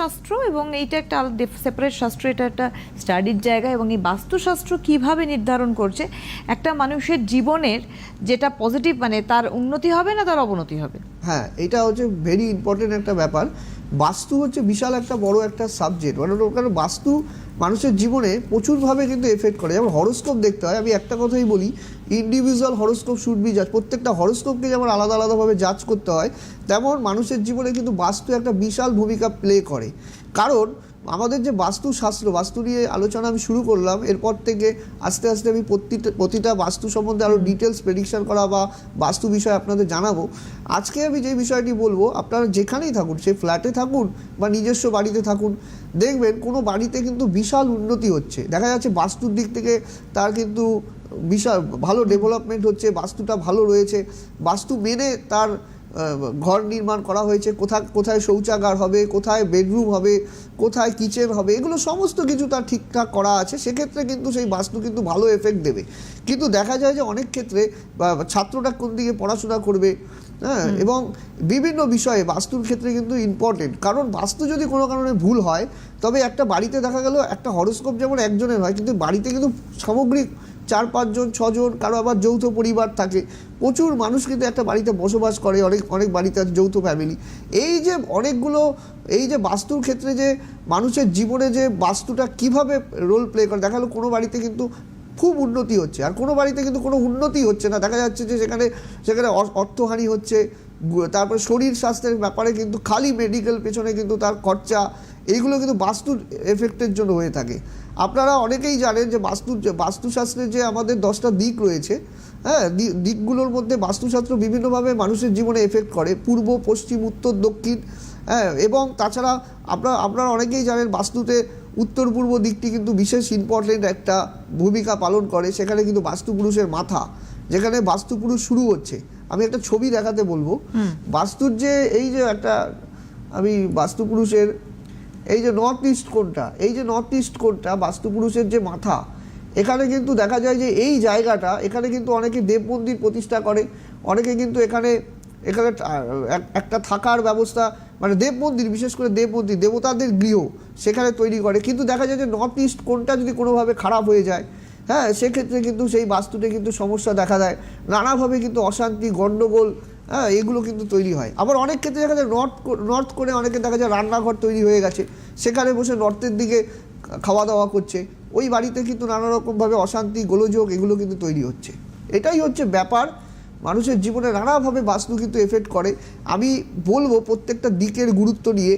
শাস্ত্র এবং এইটা একটা সেপারেট শাস্ত্র, এটা একটা স্টাডির জায়গা এবং এই বাস্তুশাস্ত্র কীভাবে নির্ধারণ করছে? একটা মানুষের জীবনের যেটা পজিটিভ মানে তার উন্নতি হবে না তার অবনতি হবে? হ্যাঁ এটা হচ্ছে ভেরি ইম্পর্টেন্ট একটা ব্যাপার। বাস্তু হচ্ছে বিশাল একটা বড় একটা সাবজেক্ট মানে কারণ বাস্তু মানুষের জীবনে প্রচুরভাবে কিন্তু এফেক্ট করে। যেমন হরোস্কোপ দেখতে হয়, আমি একটা কথাই বলি ইন্ডিভিজুয়াল হরস্কোপ শুড বি জাজ প্রত্যেকটা হরোস্কোপকে যেমন আলাদা আলাদাভাবে জাজ করতে হয়, তেমন মানুষের জীবনে কিন্তু বাস্তু একটা বিশাল ভূমিকা প্লে করে। কারণ আমাদের যে বাস্তুশাস্ত্র, বাস্তু নিয়ে আলোচনা আমি শুরু করলাম, এরপর থেকে আস্তে আস্তে আমি প্রতিটা প্রতিটা বাস্তু সম্বন্ধে আরও ডিটেলস প্রেডিকশন করা বা বাস্তু বিষয়ে আপনাদের জানাব। আজকে আমি যে বিষয়টি বলব, আপনারা যেখানেই থাকুন, সে ফ্ল্যাটে থাকুন বা নিজস্ব বাড়িতে থাকুন, দেখবেন কোনো বাড়িতে কিন্তু বিশাল উন্নতি হচ্ছে। দেখা যাচ্ছে বাস্তুর দিক থেকে তার কিন্তু বিশাল, ভালো ডেভেলপমেন্ট হচ্ছে, বাস্তুটা ভালো রয়েছে। বাস্তু মেনে তার ঘর নির্মাণ করা হয়েছে, কোথায় কোথায় শৌচাগার হবে, কোথায় বেডরুম হবে, কোথায় কিচেন হবে, এগুলো সমস্ত কিছু তার ঠিকঠাক করা আছে, সেক্ষেত্রে কিন্তু সেই বাস্তু কিন্তু ভালো এফেক্ট দেবে। কিন্তু দেখা যায় যে অনেক ক্ষেত্রে ছাত্রটা কোন দিকে পড়াশোনা করবে হ্যাঁ এবং বিভিন্ন বিষয়ে বাস্তুর ক্ষেত্রে কিন্তু ইম্পর্টেন্ট কারণ বাস্তু যদি কোনো কারণে ভুল হয় তবে একটা বাড়িতে দেখা গেল একটা হরস্কোপ যেমন একজনের হয় কিন্তু বাড়িতে কিন্তু সামগ্রিক চার পাঁচজন ছজন কারও আবার যৌথ পরিবার থাকে। প্রচুর মানুষ কিন্তু একটা বাড়িতে বসবাস করে অনেক অনেক বাড়িতে আছে যৌথ ফ্যামিলি এই যে অনেকগুলো এই যে বাস্তুর ক্ষেত্রে যে মানুষের জীবনে যে বাস্তুটা কীভাবে রোল প্লে করে দেখা গেলো কোনো বাড়িতে কিন্তু খুব উন্নতি হচ্ছে। আর কোনো বাড়িতে কিন্তু কোনো উন্নতি হচ্ছে না। দেখা যাচ্ছে যে সেখানে সেখানে অর্থহানি হচ্ছে তারপরে শরীর স্বাস্থ্যের ব্যাপারে কিন্তু খালি মেডিকেল পেছনে কিন্তু তার খরচা, এইগুলো কিন্তু বাস্তুর এফেক্টের জন্য হয়ে থাকে। আপনারা অনেকেই জানেন যে বাস্তু বাস্তুশাস্ত্রের যে আমাদের দশটা দিক রয়েছে হ্যাঁ দিকগুলোর মধ্যে বাস্তুশাস্ত্র বিভিন্নভাবে মানুষের জীবনে এফেক্ট করে। পূর্ব, পশ্চিম, উত্তর, দক্ষিণ হ্যাঁ এবং তাছাড়া আপনারা আপনারা অনেকেই জানেন বাস্তুতে উত্তর পূর্ব দিকটি কিন্তু বিশেষ ইম্পর্টেন্ট একটা ভূমিকা পালন করে সেখানে কিন্তু বাস্তুপুরুষের মাথা যেখানে বাস্তুপুরুষ শুরু হচ্ছে। আমি একটা ছবি দেখাতে বলব। বাস্তুর যে এই যে একটা আমি বাস্তুপুরুষের এই যে নর্থ ইস্ট কোনটা এই যে নর্থ ইস্ট কোনটা বাস্তুপুরুষের যে মাথা এখানে কিন্তু দেখা যায় যে এই জায়গাটা এখানে কিন্তু অনেকে দেব মন্দির প্রতিষ্ঠা করে অনেকে কিন্তু এখানে এখানে একটা থাকার ব্যবস্থা মানে দেব মন্দির, বিশেষ করে দেব মন্দির, দেবতাদের গৃহ সেখানে তৈরি করে। কিন্তু দেখা যায় যে নর্থ ইস্ট কোনটা যদি কোনোভাবে খারাপ হয়ে যায় হ্যাঁ সেক্ষেত্রে কিন্তু সেই বাস্তুতে কিন্তু সমস্যা দেখা দেয়। নানাভাবে কিন্তু অশান্তি গণ্ডগোল হ্যাঁ এগুলো কিন্তু তৈরি হয়। আবার অনেক ক্ষেত্রে দেখা যায় নর্থ নর্থ করে অনেকে দেখা যায় রান্নাঘর তৈরি হয়ে গেছে। সেখানে বসে নর্থের দিকে খাওয়া দাওয়া করছে। ওই বাড়িতে কিন্তু নানা রকমভাবে অশান্তি, গোলযোগ এগুলো কিন্তু তৈরি হচ্ছে। এটাই হচ্ছে ব্যাপার। মানুষের জীবনে নানাভাবে বাস্তু কিন্তু এফেক্ট করে। আমি বলব প্রত্যেকটা দিকের গুরুত্ব নিয়ে